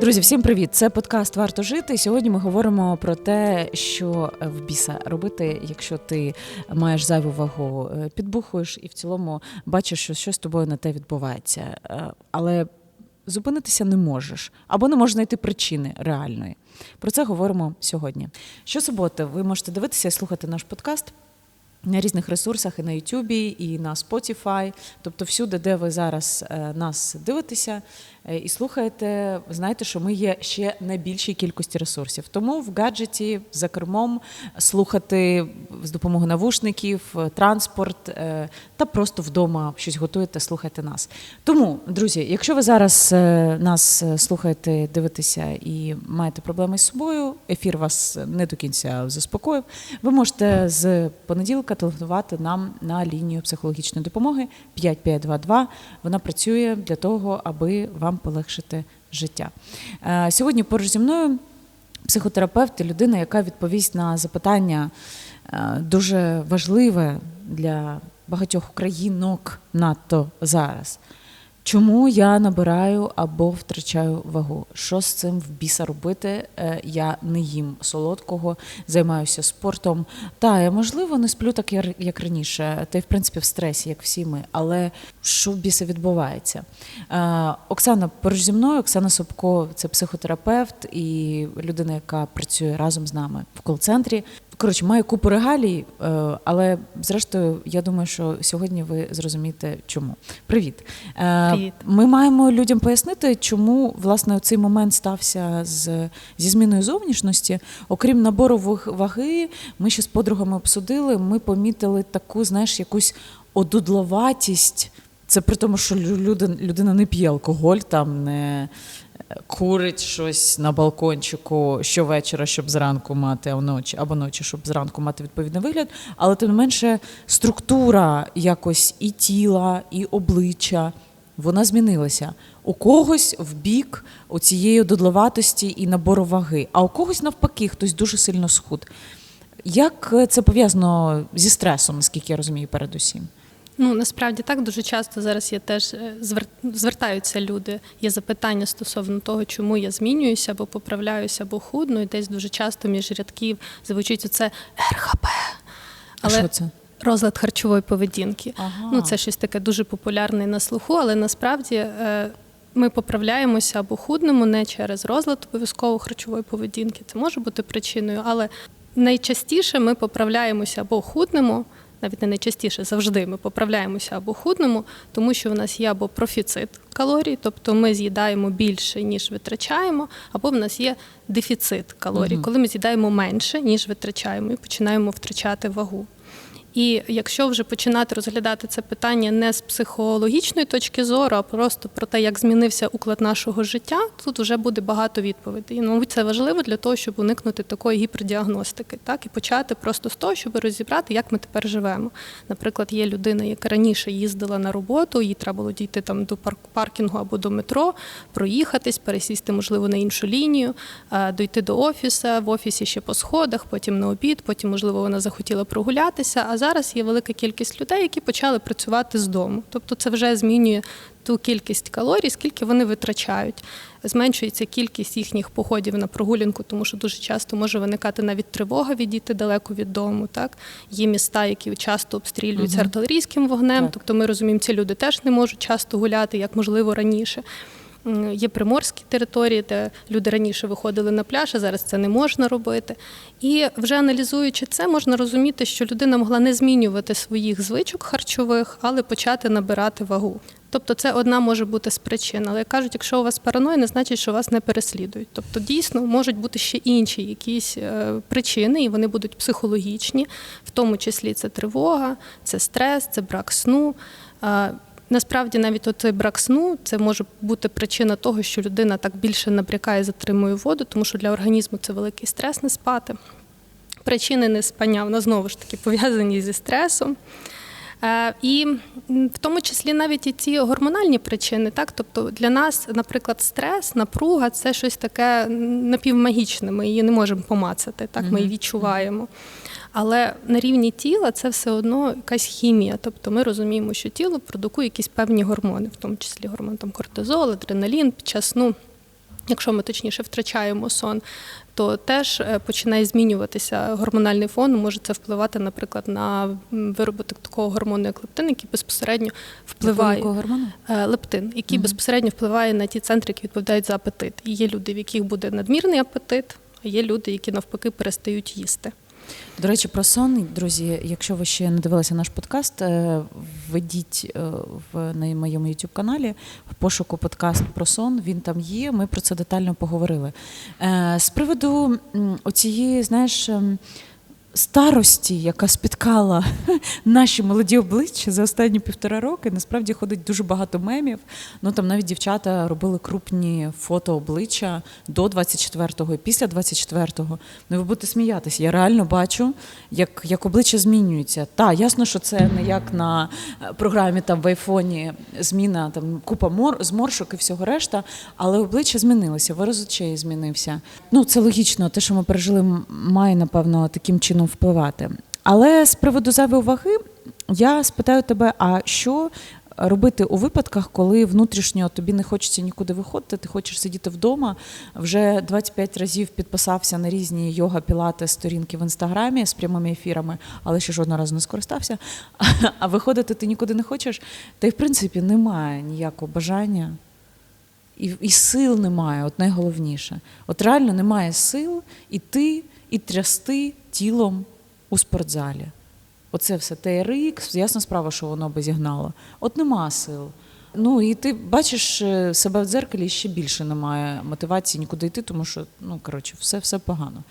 Друзі, всім привіт! Це подкаст Варто жити. Сьогодні ми говоримо про те, що в біса робити, якщо ти маєш зайву вагу, е, підбухуєш і в цілому бачиш, що щось з тобою на те відбувається. Е, Але зупинитися не можеш або не можеш знайти причини реальної. Про це говоримо сьогодні. Щосуботи ви можете дивитися і слухати наш подкаст. На різних ресурсах і на Ютубі, і на Spotify, тобто всюди, де ви зараз е, нас дивитеся і слухаєте, знаєте, що ми є ще на більшій кількості ресурсів. Тому в гаджеті за кермом слухати з допомогою навушників, е, транспорт е, та просто вдома щось готуєте, слухайте нас. Тому, друзі, якщо ви зараз е, нас е, слухаєте, дивитеся і маєте проблеми з собою, ефір вас не до кінця заспокоїв. Ви можете з понеділка телефонувати нам на лінію психологічної допомоги 5522. Вона працює для того, аби вам полегшити життя. Е, Сьогодні поруч зі мною психотерапевт і людина, яка відповість на запитання е, дуже важливе для багатьох українок надто зараз. Чому я набираю або втрачаю вагу? Що з цим в біса робити? Е, Я не їм солодкого, займаюся спортом. Та я можливо не сплю так, як раніше, та й в принципі в стресі, як всі ми. Але що в біса відбувається? Е, Оксана поруч зі мною, Оксана Собко, це психотерапевт і людина, яка працює разом з нами в кол-центрі. Коротше, маю купу регалій, е, але зрештою, я думаю, що сьогодні ви зрозумієте, чому. Привіт. Е, Привіт. Ми маємо людям пояснити, чому власне цей момент стався з, зі зміною зовнішності. Окрім набору ваги, ми ще з подругами обсудили. Ми помітили таку, знаєш, якусь одудловатість. Це при тому, що лю- люди, людина не п'є алкоголь, там не курить щось на балкончику щовечора, щоб зранку мати, а вночі або ночі, щоб зранку мати відповідний вигляд. Але тим не менше, структура якось і тіла, і обличчя вона змінилася. У когось в бік цієї додловатості і набору ваги, а у когось навпаки, хтось дуже сильно схуд. Як це пов'язано зі стресом, наскільки я розумію, передусім? Ну насправді так дуже часто зараз є теж е, звертаються люди. Є запитання стосовно того, чому я змінююся або поправляюся, або худну, і десь дуже часто між рядків звучить це РХП. А що це? розлад харчової поведінки. Ага. Ну це щось таке дуже популярне на слуху, але насправді. е, Ми поправляємося або худнемо не через розлад обов'язково харчової поведінки. Це може бути причиною, але найчастіше ми поправляємося або худнемо, навіть не найчастіше, завжди ми поправляємося або худнемо, тому що в нас є або профіцит калорій, тобто ми з'їдаємо більше, ніж витрачаємо, або в нас є дефіцит калорій, коли ми з'їдаємо менше, ніж витрачаємо, і починаємо втрачати вагу. І якщо вже починати розглядати це питання не з психологічної точки зору, а просто про те, як змінився уклад нашого життя, тут вже буде багато відповідей. І, мабуть, це важливо для того, щоб уникнути такої гіпердіагностики, так і почати просто з того, щоб розібрати, як ми тепер живемо. Наприклад, є людина, яка раніше їздила на роботу, їй треба було дійти там до парк- паркінгу або до метро, проїхатись, пересісти, можливо, на іншу лінію, е, дойти до офісу, в офісі ще по сходах, потім на обід, потім, можливо, вона захотіла прогулятися. А зараз є велика кількість людей, які почали працювати з дому. Тобто це вже змінює ту кількість калорій, скільки вони витрачають. Зменшується кількість їхніх походів на прогулянку, тому що дуже часто може виникати навіть тривога відійти далеко від дому. Так є міста, які часто обстрілюються Мгм. артилерійським вогнем. Так. Тобто ми розуміємо, ці люди теж не можуть часто гуляти, як можливо раніше. Є приморські території, де люди раніше виходили на пляж, а зараз це не можна робити. І вже аналізуючи це, можна розуміти, що людина могла не змінювати своїх звичок харчових, але почати набирати вагу. Тобто це одна може бути з причин. Але як кажуть, якщо у вас параноя, не значить, що вас не переслідують. Тобто дійсно можуть бути ще інші якісь е, причини, і вони будуть психологічні, в тому числі це тривога, це стрес, це брак сну. Насправді, навіть оцей брак сну це може бути причина того, що людина так більше набрякає, затримує воду, тому що для організму це великий стрес не спати. Причини неспання вона знову ж таки пов'язані зі стресом. Е, І в тому числі навіть і ці гормональні причини, так тобто для нас, наприклад, стрес, напруга це щось таке напівмагічне. Ми її не можемо помацати, так ми її відчуваємо. Але на рівні тіла це все одно якась хімія. Тобто ми розуміємо, що тіло продукує якісь певні гормони, в тому числі гормон там, кортизол, адреналін під час сну. якщо ми точніше втрачаємо сон, то теж е, починає змінюватися гормональний фон. Може це впливати, наприклад, на вироботок такого гормону, як лептин, який безпосередньо впливає. Гормону? Е, Лептин, який Мгм. безпосередньо впливає на ті центри, які відповідають за апетит. І є люди, в яких буде надмірний апетит, а є люди, які навпаки перестають їсти. До речі, про сон, друзі, якщо ви ще не дивилися наш подкаст, е, введіть е, в на моєму youtube каналі в пошуку подкаст про сон. Він там є. Ми про це детально поговорили. Е, З приводу оцієї, знаєш. Старості, яка спіткала наші молоді обличчя за останні півтора роки, насправді ходить дуже багато мемів. Ну там навіть дівчата робили крупні фото обличчя до 24-го і після 24-го. Ну ви будете сміятися. Я реально бачу, як, як обличчя змінюється. Та ясно, що це не як на е, програмі там в айфоні зміна там купа мор зморшок і всього решта, але обличчя змінилося, вираз очей змінився. Ну це логічно, те, що ми пережили, має напевно таким чином впливати. Але з приводу зайвої ваги, я спитаю тебе, а що робити у випадках, коли внутрішньо тобі не хочеться нікуди виходити, ти хочеш сидіти вдома, вже 25 разів підписався на різні йога, пілати, сторінки в інстаграмі з прямими ефірами, але ще жодного разу не скористався. А виходити ти нікуди не хочеш, та й в принципі немає ніякого бажання. І, і сил немає, от найголовніше. От реально немає сил іти і трясти тілом у спортзалі. Оце все TRX, ясна справа, що воно би зігнало. От нема сил. Ну і ти бачиш е, себе в дзеркалі ще більше немає мотивації нікуди йти, тому що ну коротше, все, все погано.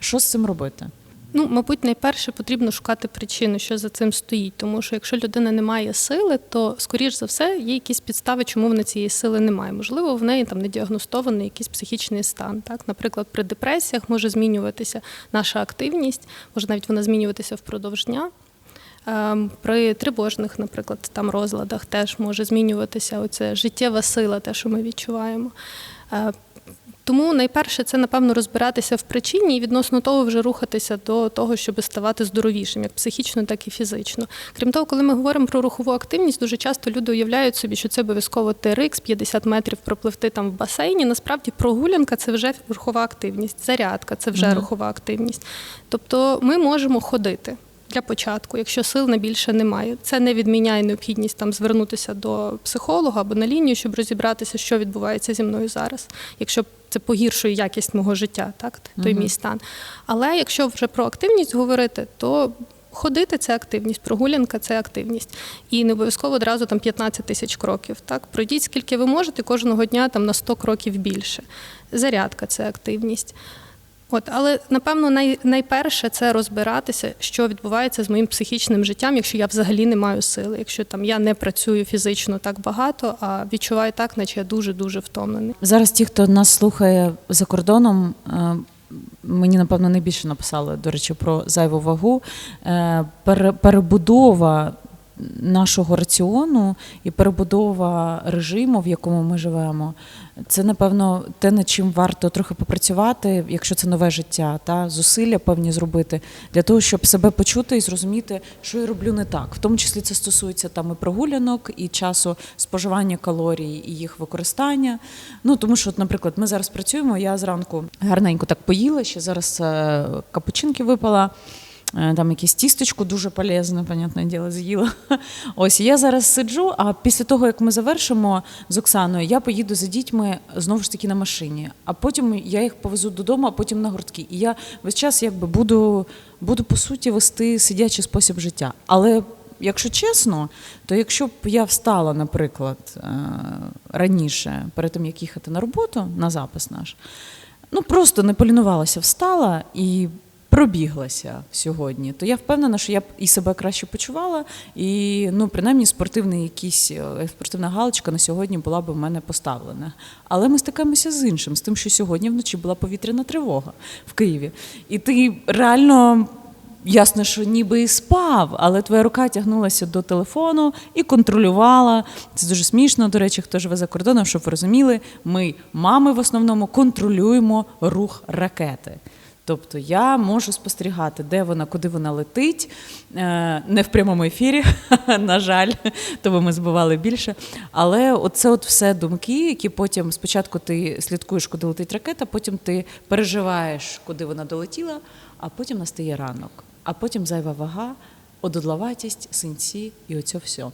Що з цим робити? Ну, мабуть, найперше потрібно шукати причину, що за цим стоїть. Тому що якщо людина не має сили, то скоріш за все є якісь підстави, чому вона цієї сили не має. Можливо, в неї там не діагностований якийсь психічний стан. Так, наприклад, при депресіях може змінюватися наша активність, може навіть вона змінюватися впродовж дня. Ем, При тривожних, наприклад, там розладах теж може змінюватися оця життєва сила, те, що ми відчуваємо. Тому найперше це, напевно, розбиратися в причині і відносно того вже рухатися до того, щоб ставати здоровішим, як психічно, так і фізично. Крім того, коли ми говоримо про рухову активність, дуже часто люди уявляють собі, що це обов'язково TRX, 50 метрів пропливти там в басейні. Насправді прогулянка це вже рухова активність, зарядка це вже Мгм. рухова активність. Тобто ми можемо ходити. Для початку, якщо сил на більше немає, це не відміняє необхідність там звернутися до психолога або на лінію, щоб розібратися, що відбувається зі мною зараз, якщо це погіршує якість мого життя, так той Мгм. мій стан. Але якщо вже про активність говорити, то ходити це активність, прогулянка це активність. І не обов'язково одразу там 15 тисяч кроків. Так, пройдіть скільки ви можете кожного дня там на 100 кроків більше. Зарядка це активність. От, але напевно най, найперше це розбиратися, що відбувається з моїм психічним життям, якщо я взагалі не маю сили, якщо там я не працюю фізично так багато, а відчуваю так, наче я дуже дуже втомлений. Зараз ті, хто нас слухає за кордоном, е, мені напевно найбільше написали, до речі, про зайву вагу. Е, Перебудова нашого раціону і перебудова режиму, в якому ми живемо, це напевно те, над чим варто трохи попрацювати, якщо це нове життя, та зусилля певні зробити для того, щоб себе почути і зрозуміти, що я роблю не так. В тому числі це стосується там і прогулянок, і часу споживання калорій і їх використання. Ну тому що, наприклад, ми зараз працюємо. Я зранку гарненько так поїла, ще зараз е, капучинки випала. Е, Там якесь тістечко дуже полезне, понятне діло, з'їла. Ось я зараз сиджу, а після того, як ми завершимо з Оксаною, я поїду за дітьми знову ж таки на машині. А потім я їх повезу додому, а потім на гуртки. І я весь час якби буду, буду по суті вести сидячий спосіб життя. Але якщо чесно, то якщо б я встала, наприклад, е, раніше, перед тим як їхати на роботу, на запис наш, ну просто не полінувалася, встала і пробіглася сьогодні, то я впевнена, що я б і себе краще почувала, і ну принаймні спортивний якийсь е, спортивна галочка на сьогодні була б в мене поставлена. Але ми стикаємося з іншим, з тим, що сьогодні вночі була повітряна тривога в Києві, і ти реально. Ясно, що ніби і спав, але твоя рука тягнулася до телефону і контролювала. Це дуже смішно. До речі, хто живе за кордоном, щоб ви розуміли, ми, мами, в основному контролюємо рух ракети. Тобто я можу спостерігати, де вона, куди вона летить, Е, не в прямому ефірі, на жаль, тому ми збивали більше. Але це от все думки, які потім спочатку ти слідкуєш, куди летить ракета, потім ти переживаєш, куди вона долетіла, а потім настає ранок, а потім зайва вага, одудловатість, синці і оце все.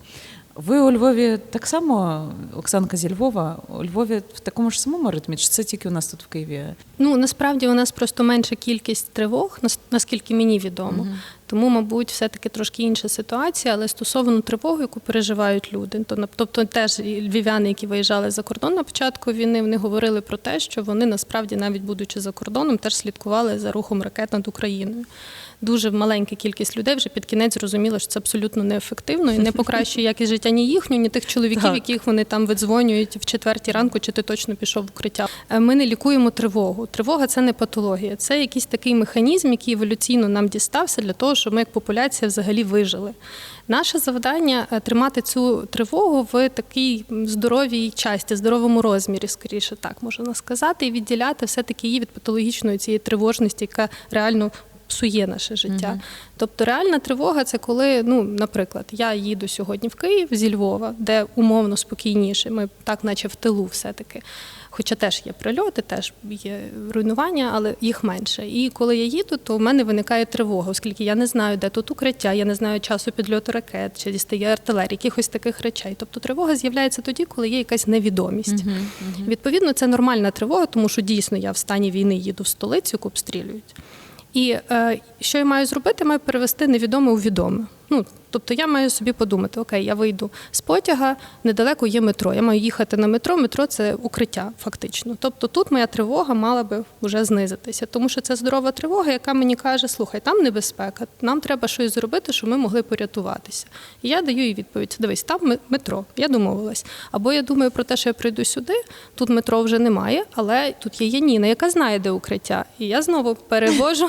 Ви у Львові так само, Оксанка зі Львова, у Львові в такому ж самому ритмі, чи це тільки у нас тут в Києві? Ну насправді у нас просто менша кількість тривог, нас- наскільки мені відомо. Тому, мабуть, все-таки трошки інша ситуація, але стосовно тривоги, яку переживають люди, то тобто теж львів'яни, які виїжджали за кордон на початку війни, вони говорили про те, що вони насправді, навіть будучи за кордоном, теж слідкували за рухом ракет над Україною. Дуже маленька кількість людей вже під кінець зрозуміла, що це абсолютно неефективно і не покращує якість життя ні їхню, ні тих чоловіків, Так. яких вони там видзвонюють в четвертій ранку, чи ти точно пішов в укриття. Е, Ми не лікуємо тривогу. Тривога це не патологія, це якийсь такий механізм, який еволюційно нам дістався для того, щоб ми як популяція взагалі вижили. Наше завдання е, тримати цю тривогу в такій здоровій часті, здоровому розмірі, скоріше так можна сказати, і відділяти все-таки її від патологічної цієї тривожності, яка реально псує наше життя. Тобто реальна тривога це коли, ну, наприклад, я їду сьогодні в Київ зі Львова, де умовно спокійніше, ми так, наче в тилу все-таки. Хоча теж є прильоти, теж є руйнування, але їх менше. І коли я їду, то в мене виникає тривога, оскільки я не знаю, де тут укриття, я не знаю часу підльоту ракет, чи дістає артилерії, якихось таких речей. Тобто тривога з'являється тоді, коли є якась невідомість. Відповідно, це нормальна тривога, тому що дійсно я в стані війни їду в столицю, яку обстрілюють. І е, що я маю зробити? Маю перевести невідоме у відоме. Ну, тобто я маю собі подумати, окей, я вийду з потяга, недалеко є метро. Я маю їхати на метро. Метро це укриття, фактично. Тобто тут моя тривога мала би вже знизитися, тому що це здорова тривога, яка мені каже: слухай, там небезпека, нам треба щось зробити, щоб ми могли порятуватися. І я даю їй відповідь: дивись, там ме- метро, я домовилась. Або я думаю про те, що я прийду сюди, тут метро вже немає, але тут є Яніна, яка знає, де укриття. І я знову перевожу.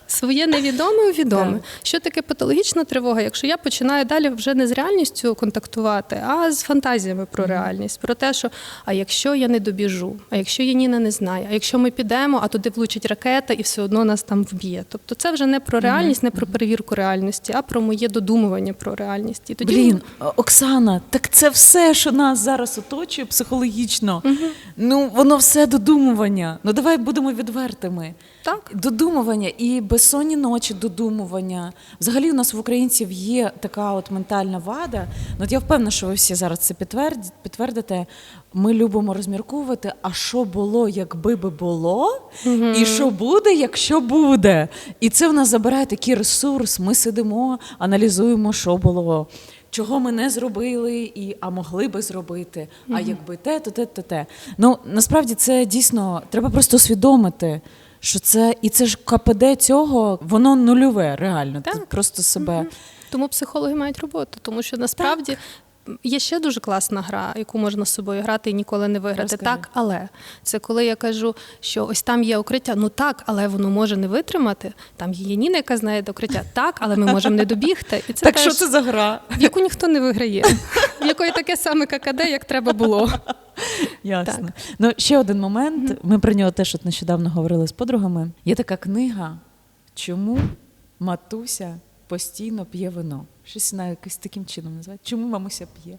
Своє невідоме у відоме. Що таке патологічна тривога? Якщо я починаю далі вже не з реальністю контактувати, а з фантазіями про реальність, про те, що а якщо я не добіжу, а якщо Яніна не знає, а якщо ми підемо, а туди влучить ракета і все одно нас там вб'є. Тобто це вже не про реальність, не про перевірку реальності, а про моє додумування про реальність. І тоді Блін, Оксана, так це все, що нас зараз оточує психологічно. Ну, воно все додумування. Ну давай будемо відвертими. так. Додумування і безсонні ночі додумування. Взагалі у нас в українців є така от ментальна вада. Ну, от я впевнена, що ви всі зараз це підтверд- підтвердите. Ми любимо розмірковувати, а що було, якби би було, і що буде, якщо буде. І це в нас забирає такий ресурс. Ми сидимо, аналізуємо, що було. Чого ми не зробили, і а могли би зробити, а якби те, то те, то те. Ну насправді це дійсно треба просто усвідомити, що це і це ж КПД цього, воно нульове, реально. Ти просто себе. Тому психологи мають роботу, тому що насправді. Є ще дуже класна гра, яку можна з собою грати і ніколи не виграти. Розкажи. Так, але це коли я кажу, що ось там є укриття. Ну так, але воно може не витримати. Там є Ніна, яка знає де укриття. Так, але ми можемо не добігти. І це так теж, що це за гра? в яку ніхто не виграє, в якої таке саме ККД, як треба було. Ясно. Ну, ще один момент. Ми про нього теж от нещодавно говорили з подругами. Є така книга Чому матуся постійно п'є вино? Щось на якось таким чином називають. Чому мамуся п'є?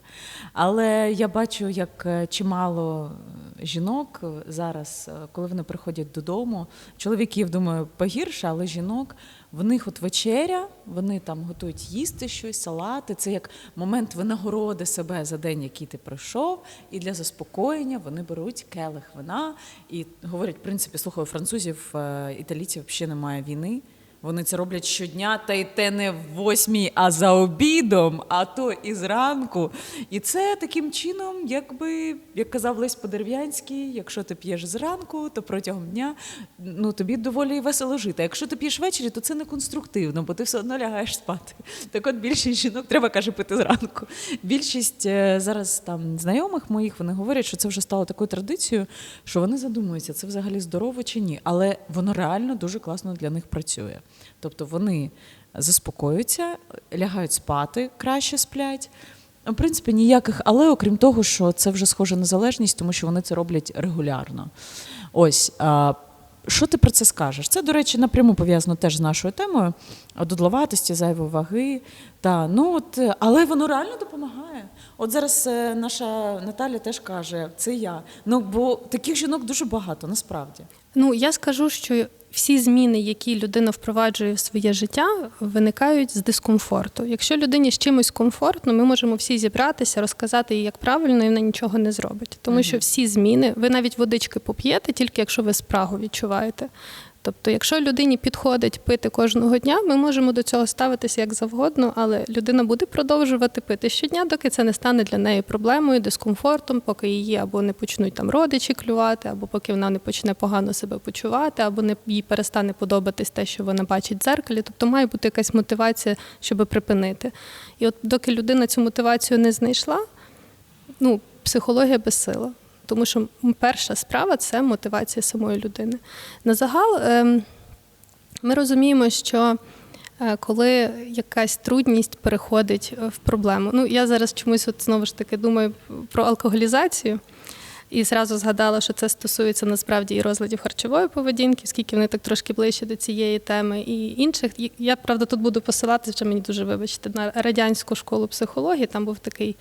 Але я бачу, як е, чимало е, жінок е, зараз, коли вони приходять додому, чоловіків, думаю, погірше, але жінок, в них от вечеря, вони там готують їсти щось, салати. Це як момент винагороди себе за день, який ти пройшов, і для заспокоєння вони беруть келих вина і говорять, в принципі, слухай, у французів, італійців взагалі немає війни. Вони це роблять щодня, та й те не в восьмій, а за обідом, а то і зранку. І це таким чином, якби, як казав Лесь Подерв'янський, якщо ти п'єш зранку, то протягом дня ну, тобі доволі весело жити. Якщо ти п'єш ввечері, то це не конструктивно, бо ти все одно лягаєш спати. Так от більшість жінок треба каже пити зранку. Більшість е, зараз там знайомих моїх вони говорять, що це вже стало такою традицією, що вони задумуються, це взагалі здорово чи ні. Але воно реально дуже класно для них працює. Тобто вони заспокоюються, лягають спати, краще сплять. В принципі, ніяких, але окрім того, що це вже схоже на залежність, тому що вони це роблять регулярно. Ось. Що ти про це скажеш? Це, до речі, напряму пов'язано теж з нашою темою додловатості, зайвої ваги. Та, ну от, але воно реально допомагає. От зараз е, наша Наталя теж каже, це я. Ну, бо таких жінок дуже багато, насправді. Ну я скажу, що всі зміни, які людина впроваджує в своє життя, виникають з дискомфорту. Якщо людині з чимось комфортно, ми можемо всі зібратися, розказати їй, як правильно, і вона нічого не зробить. Тому що всі зміни, ви навіть водички поп'єте, тільки якщо ви спрагу відчуваєте. Тобто, якщо людині підходить пити кожного дня, ми можемо до цього ставитися як завгодно, але людина буде продовжувати пити щодня, доки це не стане для неї проблемою, дискомфортом, поки її або не почнуть там родичі клювати, або поки вона не почне погано себе почувати, або не їй перестане подобатись те, що вона бачить в дзеркалі. Тобто має бути якась мотивація, щоб припинити. І от доки людина цю мотивацію не знайшла, ну, психологія безсила. Тому що перша справа це мотивація самої людини. На загал ем, ми розуміємо, що е, коли якась трудність переходить в проблему. Ну, я зараз чомусь от знову ж таки думаю про алкоголізацію. І зразу згадала, що це стосується насправді і розладів харчової поведінки, оскільки вони так трошки ближче до цієї теми і інших. Я правда тут буду посилатися, що мені дуже вибачте, на радянську школу психології. Там був такий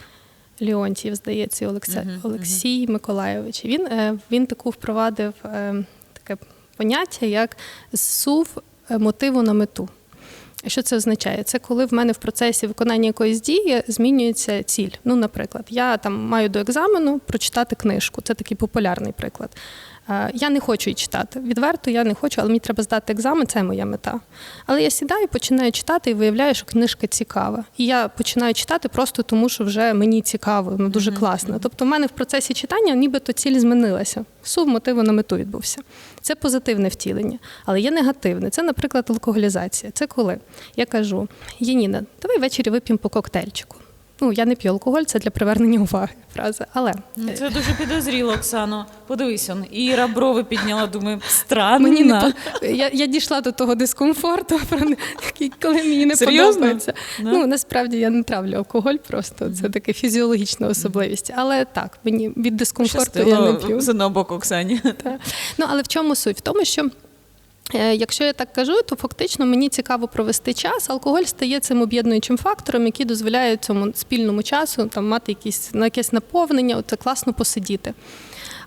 Леонтьєв, здається, Олекс... uh-huh, Олексій Миколайович. Він, е, він таку впровадив е, таке поняття, як зсув е, мотиву на мету. Що це означає? Це коли в мене в процесі виконання якоїсь дії змінюється ціль. Ну, наприклад, я там маю до екзамену прочитати книжку. Це такий популярний приклад. Е, Я не хочу її читати. Відверто я не хочу, але мені треба здати екзамен, це моя мета. Але я сідаю, починаю читати і виявляю, що книжка цікава. І я починаю читати просто тому, що вже мені цікаво, ну дуже класно. Тобто, в мене в процесі читання нібито ціль змінилася. Сув мотиву на мету відбувся. Це позитивне втілення, але є негативне. Це, наприклад, алкоголізація. Це коли я кажу: Єніна, давай ввечері вип'ємо по коктейльчику. Ну, я не п'ю алкоголь, це для привернення уваги. Фраза. Але Ну, Це дуже підозріло, Оксано. Подивись, он. Іра брови підняла, думаю, странно. Мені не я, я дійшла до того дискомфорту, про не- коли мені не Серйозно? подобається. Да? Ну насправді я не травлю алкоголь, просто це така фізіологічна особливість. Але так, мені від дискомфорту я не п'ю. з одного боку Оксані. Та. Ну але в чому суть? В тому, що. Е, Якщо я так кажу, то фактично мені цікаво провести час. Алкоголь стає цим об'єднуючим фактором, який дозволяє цьому спільному часу там мати якісь на якесь наповнення, оце класно посидіти.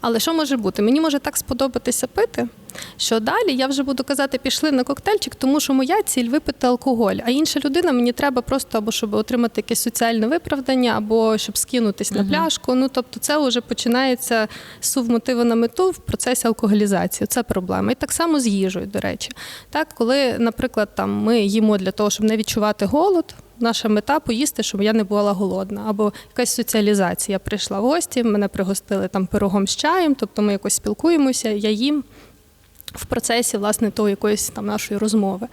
Але що може бути? Мені може так сподобатися пити, що далі я вже буду казати, пішли на коктейльчик, тому що моя ціль випити алкоголь. А інша людина мені треба просто або щоб отримати якесь соціальне виправдання, або щоб скинутись на пляшку. Ну тобто, це вже починається сув мотиву на мету в процесі алкоголізації. Це проблема. І так само з їжею, до речі. Так, коли, наприклад, там ми їмо для того, щоб не відчувати голод. Наша мета поїсти, щоб я не була голодна, або якась соціалізація. Я прийшла в гості, мене пригостили там пирогом з чаєм, тобто ми якось спілкуємося, я їм в процесі власне того якоїсь там нашої розмови.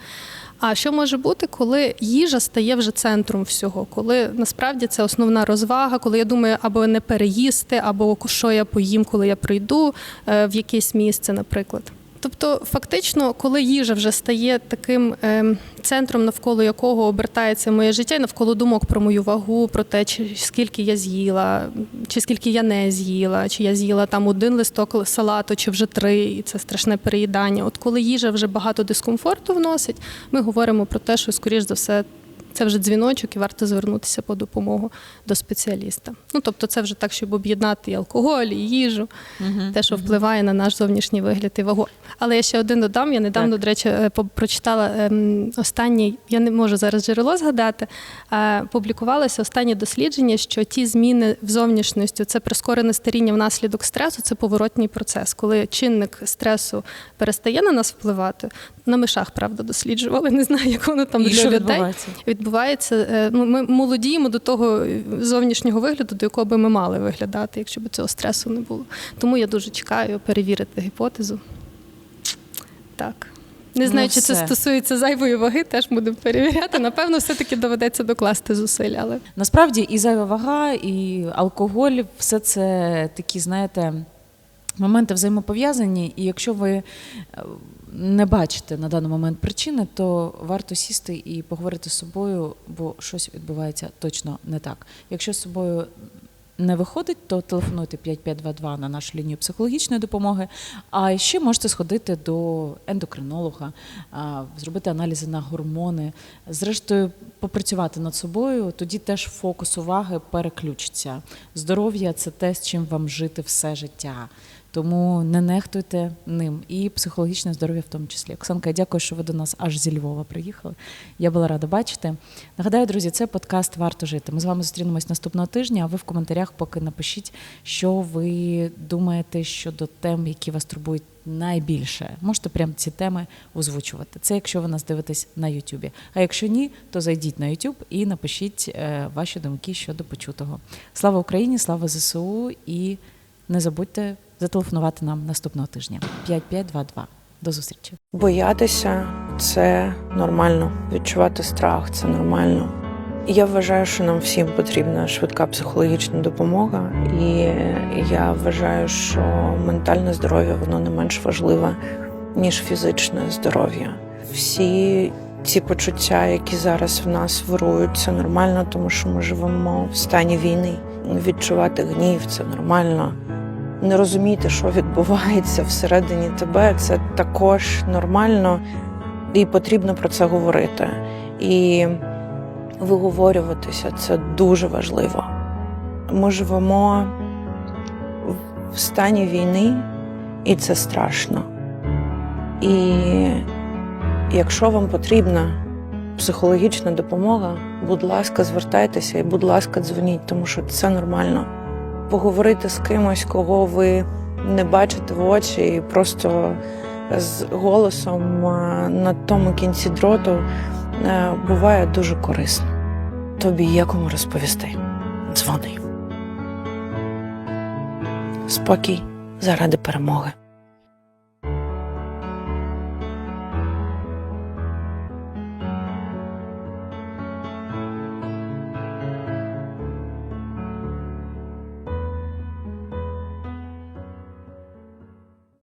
А що може бути, коли їжа стає вже центром всього, коли насправді це основна розвага, коли я думаю, або не переїсти, або що я поїм, коли я прийду е, в якесь місце, наприклад. Тобто, фактично, коли їжа вже стає таким ем, центром, навколо якого обертається моє життя, і навколо думок про мою вагу, про те, чи скільки я з'їла, чи скільки я не з'їла, чи я з'їла там один листок салату, чи вже три, і це страшне переїдання. От коли їжа вже багато дискомфорту вносить, ми говоримо про те, що скоріш за все. Це вже дзвіночок і варто звернутися по допомогу до спеціаліста. Ну тобто, це вже так, щоб об'єднати і алкоголь, і їжу, те, що впливає на наш зовнішній вигляд і вагу. Але я ще один додам. Я недавно, до речі, е, прочитала ем, останній, я не можу зараз джерело згадати. Публікувалося останнє дослідження, що ті зміни в зовнішності, це прискорене старіння внаслідок стресу, це поворотній процес. Коли чинник стресу перестає на нас впливати, на мишах, правда, досліджували. Не знаю, як воно там І для людей відбувається? е, Ну, ми молодіємо до того зовнішнього вигляду, до якого би ми мали виглядати, якщо б цього стресу не було. Тому я дуже чекаю перевірити гіпотезу. Так. Не знаю, Ну, чи це стосується зайвої ваги, теж будемо перевіряти. Напевно, все-таки доведеться докласти зусиль, але Насправді і зайва вага, і алкоголь все це такі, знаєте, моменти взаємопов'язані. І якщо ви е, не бачите на даний момент причини, то варто сісти і поговорити з собою, бо щось відбувається точно не так. Якщо з собою не виходить, то телефонуйте 5522 на нашу лінію психологічної допомоги. А ще можете сходити до ендокринолога, зробити аналізи на гормони, зрештою попрацювати над собою. Тоді теж фокус уваги переключиться. Здоров'я це те, з чим вам жити все життя. Тому не нехтуйте ним і психологічне здоров'я в тому числі. Оксанка, дякую, що ви до нас аж зі Львова приїхали. Я була рада бачити. Нагадаю, друзі, це подкаст Варто жити. Ми з вами зустрінемось наступного тижня. А ви в коментарях поки напишіть, що ви думаєте щодо тем, які вас турбують найбільше. Можете прямо ці теми озвучувати. Це якщо ви нас дивитесь на Ютубі. А якщо ні, то зайдіть на Ютуб і напишіть е, ваші думки щодо почутого. Слава Україні, слава ЗСУ і не забудьте зателефонувати нам наступного тижня 5522. До зустрічі. Боятися це нормально. Відчувати страх це нормально. Я вважаю, що нам всім потрібна швидка психологічна допомога, і я вважаю, що ментальне здоров'я воно не менш важливе, ніж фізичне здоров'я. Всі ці почуття, які зараз в нас вирують, це нормально, тому що ми живемо в стані війни. Відчувати гнів це нормально не розуміти, що відбувається всередині тебе, це також нормально і потрібно про це говорити. І виговорюватися це дуже важливо. Ми живемо в стані війни, і це страшно. І якщо вам потрібна психологічна допомога, будь ласка, звертайтеся і, будь ласка, дзвоніть, тому що це нормально поговорити з кимось, кого ви не бачите в очі, і просто з голосом на тому кінці дроту е, буває дуже корисно. Тобі є кому розповісти. Дзвони. Спокій заради перемоги.